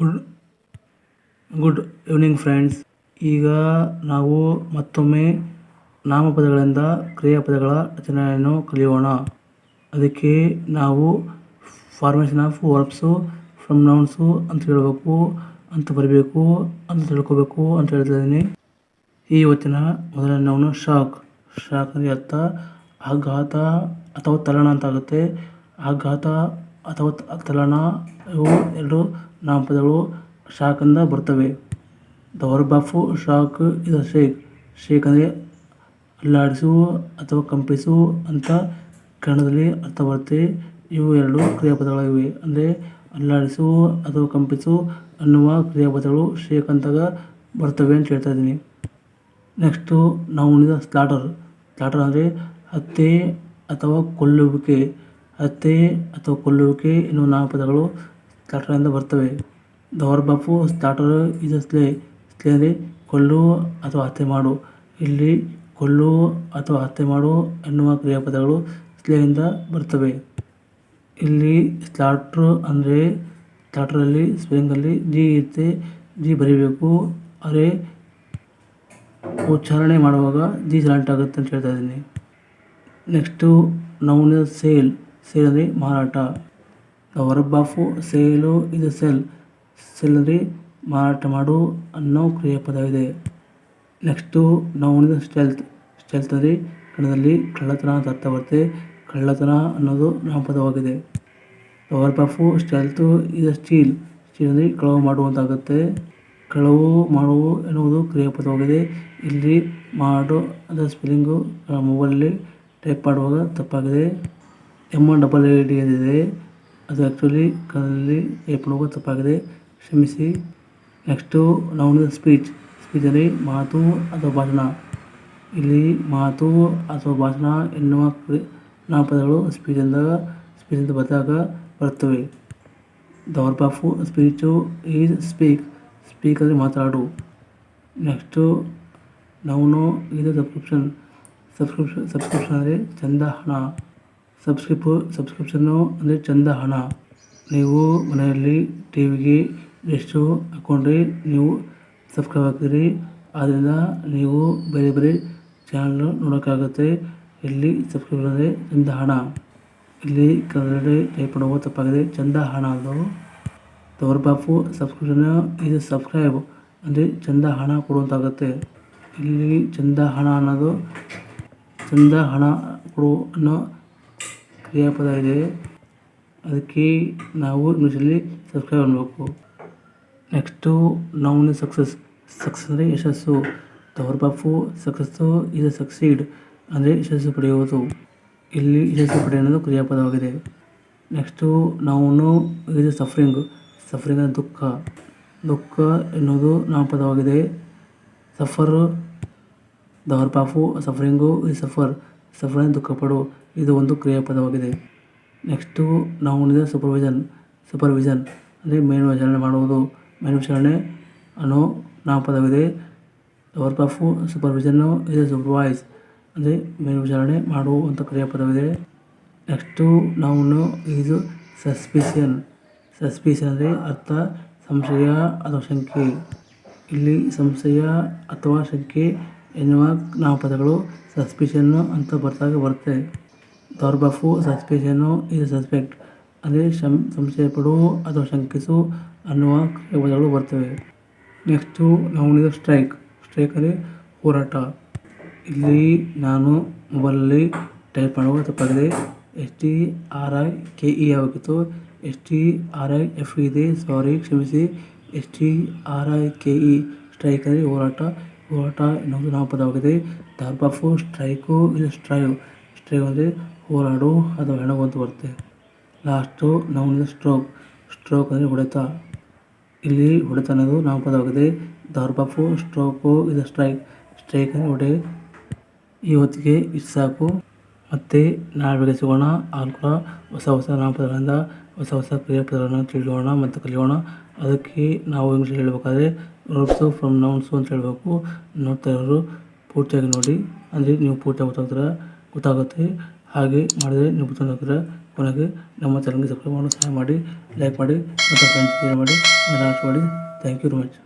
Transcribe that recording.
Good good evening friends ಈಗ ನಾವು ಮತ್ತೊಮ್ಮೆ ನಾಮಪದಗಳಿಂದ ಕ್ರಿಯಾಪದಗಳ ರಚನೆಯನ್ನು ಕಲಿಯೋಣ. ಅದಕ್ಕೆ ನಾವು formation of verbs from nouns ಅಂತ ಹೇಳಬೇಕು, ಅಂತ ಬರಬೇಕು, ಅಂತ ತಿಳ್ಕೋಬೇಕು ಅಂತ ಹೇಳ್ತಾ ಇದ್ದೀನಿ ಈ ಇವತ್ತಿನ ಮೊದಲನೇ ನೌನು ಶಾಕ್ ಶಾಕ್ ಅಂದರೆ ಅರ್ಥ ಆಘಾತ ಅಥವಾ ತರಣ ಅಂತ ಆಗುತ್ತೆ. ಆಘಾತ ಅಥವಾ ತ- ತಲ್ಲಣ ಇವು ಎರಡು ನಾಮಪದಗಳು ಶಾಖಿಂದ ಬರ್ತವೆ ದ ವರ್ಬ್ ಆಫ್ ಶಾಕ್ ಇದ ಶೇಕ್ ಶೇಕ್ ಅಂದರೆ ಅಲ್ಲಾಡಿಸು ಅಥವಾ ಕಂಪಿಸು ಅಂತ ಕನ್ನಡದಲ್ಲಿ ಅರ್ಥ ಬರುತ್ತೆ ಇವು ಎರಡು ಕ್ರಿಯಾಪದಗಳಿವೆ ಅಂದರೆ ಅಲ್ಲಾಡಿಸು ಅಥವಾ ಕಂಪಿಸು ಅನ್ನುವ ಕ್ರಿಯಾಪದಗಳು ಶೇಕ್ ಅಂತಾಗ ಬರ್ತವೆ ಅಂತ ಹೇಳ್ತಾ ಇದ್ದೀನಿ. ನೆಕ್ಸ್ಟು ನಾವು ಉಳಿದ ಸ್ಲಾಟರ್. ಸ್ಲಾಟರ್ ಅಂದರೆ ಹತ್ಯೆ ಅಥವಾ ಕೊಲ್ಲುವಿಕೆ. ಹತ್ಯೆ ಅಥವಾ ಕೊಲ್ಲುವಿಕೆ ಎನ್ನುವ ನಾಮಪದಗಳು ಸ್ಲಾಟರಿಂದ ಬರ್ತವೆ. ದೌರ್ಬಾಪು ಸ್ಲಾಟರ್ ಇದು ಸ್ಲೇ ಸ್ಲೇ ಅಂದರೆ ಕೊಲ್ಲು ಅಥವಾ ಹತ್ಯೆ ಮಾಡು. ಇಲ್ಲಿ ಕೊಲ್ಲು ಅಥವಾ ಹತ್ಯೆ ಮಾಡು ಎನ್ನುವ ಕ್ರಿಯಾಪದಗಳು ಸ್ಲೇಯಿಂದ ಬರ್ತವೆ. ಇಲ್ಲಿ ಸ್ಲಾಟ್ರು ಅಂದರೆ ಸ್ಲಾಟ್ರಲ್ಲಿ ಸ್ಪೆಲ್ಲಿಂಗಲ್ಲಿ ಜಿ ಇರುತ್ತೆ. ಜಿ ಬರೀಬೇಕು. ಅರೆ ಉಚ್ಚಾರಣೆ ಮಾಡುವಾಗ ಜಿ ಸೈಲೆಂಟ್ ಆಗುತ್ತೆ ಅಂತ ಹೇಳ್ತಾ ಇದ್ದೀನಿ. ನೆಕ್ಸ್ಟು ನೌನ್ ಸೇಲ್ ಸೇಲ್ ಅಂದರೆ ಮಾರಾಟ ವರ್ಬ್ ಆಫ್ ಸೇಲು ಇದು ಸೆಲ್. ಸೆಲ್ ಮಾರಾಟ ಮಾಡು ಅನ್ನೋ ಕ್ರಿಯಾಪದವಿದೆ ನೆಕ್ಸ್ಟು ನೌನ್ ಸ್ಟೆಲ್ತ್. ಸ್ಟೆಲ್ತ್ ಅಂದರೆ ಕನ್ನಡದಲ್ಲಿ ಕಳ್ಳತನ ಅಂತ ಅರ್ಥ ಬರುತ್ತೆ. ಕಳ್ಳತನ ಅನ್ನೋದು ನಾಮಪದವಾಗಿದೆ. ವರ್ಬ್ ಆಫ್ ಸ್ಟೆಲ್ತು ಇದು ಸ್ಟೀಲ್ ಸ್ಟೀಲ್. ಅಂದರೆ ಕಳವು ಮಾಡುವಂತಾಗುತ್ತೆ. ಕಳವು ಮಾಡುವು ಎನ್ನುವುದು ಕ್ರಿಯಾಪದವಾಗಿದೆ ಇಲ್ಲಿ ಮಾಡು, ಅದರ ಸ್ಪೆಲ್ಲಿಂಗು ಮೊಬೈಲಲ್ಲಿ ಟೈಪ್ ಮಾಡುವಾಗ ತಪ್ಪಾಗಿದೆ. ಎಂ ಡಬಲ್ ಎ ಡಿ ಎಂದಿದೆ ಅದು ಆ್ಯಕ್ಚುಲಿ ಕನ್ನಡದಲ್ಲಿ ಟೈಪ್ ತಪ್ಪಾಗಿದೆ. ಕ್ಷಮಿಸಿ. ನೆಕ್ಸ್ಟು ನಾವು ಸ್ಪೀಚ್ ಸ್ಪೀಚ್ ಸ್ಪೀಚಲ್ಲಿ ಮಾತು ಅಥವಾ ಭಾಷಣ. ಇಲ್ಲಿ ಮಾತು ಅಥವಾ ಭಾಷಣ ಎನ್ನುವ ನಾಮಪದಗಳು ಸ್ಪೀಚಿಂದ ಸ್ಪೀಚಿಂದ ಬಂದಾಗ ಬರುತ್ತವೆ. The verb of speech is speak ಸ್ಪೀಕಲ್ಲಿ ಮಾತಾಡು. ನೆಕ್ಸ್ಟು ನೌನು ಇದು ಸಬ್ಸ್ಕ್ರಿಪ್ಷನ್ ಸಬ್ಸ್ಕ್ರಿಪ್ಷನ್ ಸಬ್ಸ್ಕ್ರಿಪ್ಷನ್ ಅಂದರೆ ಚಂದ ಹಣ. ಸಬ್ಸ್ಕ್ರಿಪ್, ಸಬ್ಸ್ಕ್ರಿಪ್ಷನ್ನು ಅಂದರೆ ಚಂದ ಹಣ. ನೀವು ಮನೆಯಲ್ಲಿ ಟಿ ವಿಗೆ ಎಷ್ಟು ಹಾಕ್ಕೊಂಡ್ರೆ ನೀವು ಸಬ್ಸ್ಕ್ರೈಬ್ ಆಗ್ತೀರಿ. ಆದ್ದರಿಂದ ನೀವು ಬೇರೆ ಬೇರೆ ಚಾನಲ್ ನೋಡೋಕ್ಕಾಗುತ್ತೆ. ಇಲ್ಲಿ ಸಬ್ಸ್ಕ್ರೈಬ್ ಅಂದರೆ ಚಂದ ಹಣ. ಇಲ್ಲಿ ಕನ್ನಡ ಟೈಪ್ ಮಾಡುವ ತಪ್ಪಾಗಿದೆ. ಚಂದ ಹಣ ಅದು ಬಾಫು ಸಬ್ಸ್ಕ್ರಿಪ್ಷನ್ ಇದು ಸಬ್ಸ್ಕ್ರೈಬ್ ಅಂದರೆ ಚಂದ ಹಣ ಕೊಡುವಂತಾಗುತ್ತೆ. ಇಲ್ಲಿ ಚಂದ ಹಣ ಅನ್ನೋದು ಚಂದ ಹಣ ಕೊಡು ಅನ್ನೋ ಕ್ರಿಯಾಪದ ಇದೆ. ಅದಕ್ಕೆ ನಾವು ಇಂಗ್ಲೀಷಲ್ಲಿ ಸಬ್ಸ್ಕ್ರೈಬ್ ಮಾಡಬೇಕು. ನೆಕ್ಸ್ಟು ನೌನ್ ಸಕ್ಸಸ್ ಸಕ್ಸಸ್ ಅಂದರೆ ಯಶಸ್ಸು. ದ ವರ್ಬ್ ಆಫ್ ಸಕ್ಸಸ್ಸು ಇದು ಸಕ್ಸೀಡ್ ಅಂದರೆ ಯಶಸ್ಸು ಪಡೆಯುವುದು. ಇಲ್ಲಿ ಯಶಸ್ಸು ಪಡೆಯುವುದು ಕ್ರಿಯಾಪದವಾಗಿದೆ. ನೆಕ್ಸ್ಟು ನೌನು ಇದು ಸಫರಿಂಗ್ ಸಫರಿಂಗ್ ಅಂದರೆ ದುಃಖ. ದುಃಖ ಎನ್ನುವುದು ನಾಮಪದವಾಗಿದೆ ಸಫರ್ ದವರ್ ಪಾಫು ಸಫರಿಂಗು ಈ ಸಫರ್ ಅಂದರೆ ದುಃಖಪಡು ಇದು ಒಂದು ಕ್ರಿಯಾಪದವಾಗಿದೆ. ನೆಕ್ಸ್ಟು ನಾವು ನೋಡಿದರೆ ಸೂಪರ್ವಿಷನ್ ಸೂಪರ್ವಿಷನ್ ಅಂದರೆ ಮೇಲ್ವಿಚಾರಣೆ ಮಾಡುವುದು. ಮೇಲ್ವಿಚಾರಣೆ ಅನ್ನೋ ನಾಮಪದವಿದೆ ವರ್ಕ್ ಆಫ್ ಸೂಪರ್ವಿಷನ್ನು ಇದು ಸೂಪರ್ವೈಸ್ ಅಂದರೆ ಮೇಲ್ವಿಚಾರಣೆ ಮಾಡುವಂಥ ಕ್ರಿಯಾಪದವಿದೆ. ನೆಕ್ಸ್ಟು ನಾವು ಇದು ಸಸ್ಪಿಷನ್ ಸಸ್ಪಿಷನ್ ಅಂದರೆ ಅರ್ಥ, ಸಂಶಯ ಅಥವಾ ಶಂಕೆ. ಇಲ್ಲಿ ಸಂಶಯ ಅಥವಾ ಶಂಕೆ ಎನ್ನುವ ನಾಮಪದಗಳು ಸಸ್ಪಿಷನ್ನು ಅಂತ ಬರ್ತಾಗ ಬರುತ್ತೆ. ದೌರ್ಬಫು, ಸಸ್ಪಿಷನ್ನು ಇದು ಸಸ್ಪೆಕ್ಟ್ ಅಂದರೆ ಶಂ ಸಂಶಯ ಪಡು ಅಥವಾ ಶಂಕಿಸು ಅನ್ನುವ ಪದಗಳು ಬರ್ತವೆ. ನೆಕ್ಸ್ಟು ನಾವು ನೋಡಿದ ಸ್ಟ್ರೈಕ್ ಸ್ಟ್ರೈಕ್ ಅಂದರೆ ಹೋರಾಟ. ಇಲ್ಲಿ ನಾನು ಮೊಬೈಲಲ್ಲಿ ಟೈಪ್ ಮಾಡುವ ತಪ್ಪಾಗಿದೆ S T R I K E ಆಗಿತ್ತು. S T R I F ಇದೆ. ಸಾರಿ ಕ್ಷಮಿಸಿ. S T R I K E strike ಅಂದರೆ ಹೋರಾಟ. ಹೋರಾಟ ಎನ್ನುವುದು ನಾಮಪದವಾಗಿದೆ ಫೋ ಸ್ಟ್ರೈಕು ಇದು ಸ್ಟ್ರೈವ್ ಸ್ಟ್ರೈವ್ ಅಂದರೆ ಹೋರಾಡು ಅಥವಾ ಹೆಣಗು ಅಂತ ಬರುತ್ತೆ. ಲಾಸ್ಟು ನಾವು ಸ್ಟ್ರೋಕ್ ಸ್ಟ್ರೋಕ್ ಅಂದರೆ ಹೊಡೆತ. ಇಲ್ಲಿ ಹೊಡೆತ ಅನ್ನೋದು ನಾಮಪದವಾಗಿದೆ ದಾರ್ಬಾಫು ಸ್ಟ್ರೋಕು ಇದು ಸ್ಟ್ರೈಕ್ ಸ್ಟ್ರೈಕ್ ಅಂದರೆ ಹೊಡೆ. ಇವತ್ತಿಗೆ ಇಷ್ಟು ಸಾಕು ಮತ್ತೆ ನಾವು ಬೆಳಗ್ಗೆ ಸಿಗೋಣ ಆಗ ಕೂಡ ಹೊಸ ಹೊಸ ನಾಮಪದಗಳಿಂದ ಹೊಸ ಹೊಸ ಕ್ರಿಯಾಪದಗಳನ್ನು ತಿಳಿಯೋಣ ಮತ್ತು ಕಲಿಯೋಣ. ಅದಕ್ಕೆ ನಾವು ಇಂಗ್ಲೀಷ್ ಹೇಳಬೇಕಾದ್ರೆ ವರ್ಬ್ಸು ಫ್ರಮ್ ನೌನ್ಸು ಅಂತ ಹೇಳಬೇಕು. ನೋಡ್ತಾ ಇರೋರು ಪೂರ್ತಿಯಾಗಿ ನೋಡಿ. ಅಂದರೆ ನೀವು ಪೂರ್ತಿಯಾಗಿ ಗೊತ್ತಾಗ್ತೀರ ಗೊತ್ತಾಗುತ್ತೆ. ಹಾಗೆ ಮಾಡಿದರೆ ನೀವು ಗೊತ್ತಾಗ್ತೀರ ಕೊನೆಗೆ ನಮ್ಮ ಚಾನಲ್ಗೆ ಸಬ್ಸ್ಕ್ರೈಬ್ ಮಾಡಲು ಸಹಾಯ ಮಾಡಿ, ಲೈಕ್ ಮಾಡಿ ಮತ್ತು ಫ್ರೆಂಡ್ಸ್ ಶೇರ್ ಮಾಡಿ. ಮಾಡಿ. Thank you very much